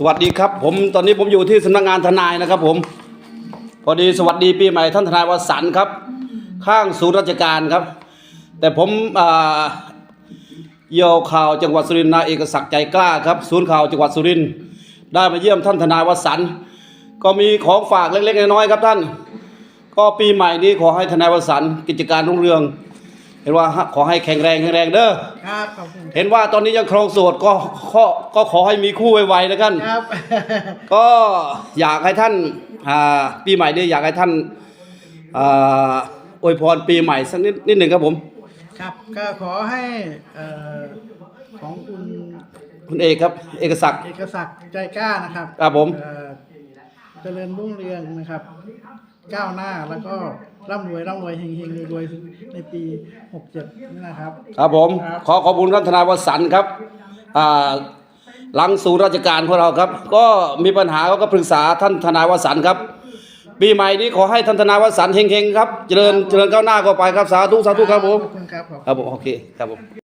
สวัสดีครับผมตอนนี้ผมอยู่ที่สำนักงานทนายนะครับผม พอดีสวัสดีปีใหม่ท่านทนายวสันต์ครับ ข้างศูนย์ราชการครับ แต่ผมอ่าเยี่ยวข่าวจังหวัดสุรินทร์นายเอกศักดิ์ใจกล้าครับ ศูนย์ข่าวจังหวัดสุรินทร์ได้มาเยี่ยมท่านทนายวสันต์ก็มีของฝากเล็กๆน้อยๆครับท่าน ก็ปีใหม่นี้ขอให้ทนายวสันต์กิจการรุ่งเรือง เห็นว่าขอให้แข็งแรงแข็งแรงเด้อครับขอบคุณเห็นว่าตอนนี้ยังครองโสดก็ก็ก็ขอให้มีคู่ไวๆนะท่านครับ ก็อยากให้ท่านอ่าปีใหม่นี้อยากให้ท่านอ่าอวยพรปีใหม่สักนิดนิดหนึ่งครับผม ครับก็ขอให้เอ่อของคุณคุณเอกครับ เอกศักดิ์เอกศักดิ์ใจกล้านะครับครับผม เอ่อ เจริญรุ่งเรืองนะครับ ก้าวหน้าแล้วก็ร่ำรวยร่ำรวยเฮงเฮงรวยๆในปี67นี่นะครับ ครับผมครับขอขอบคุณท่านทนายวสันต์ครับอ่าหลังสู่ราชการของเราครับ ก็มีปัญหาก็ปรึกษาท่านทนายวสันต์ครับ ปีใหม่นี้ขอให้ท่านทนายวสันต์เฮงๆครับ เจริญเจริญก้าวหน้าก็ไปครับสาธุสาธุครับผมขอบคุณครับขอบคุณครับผมโอเคครับผม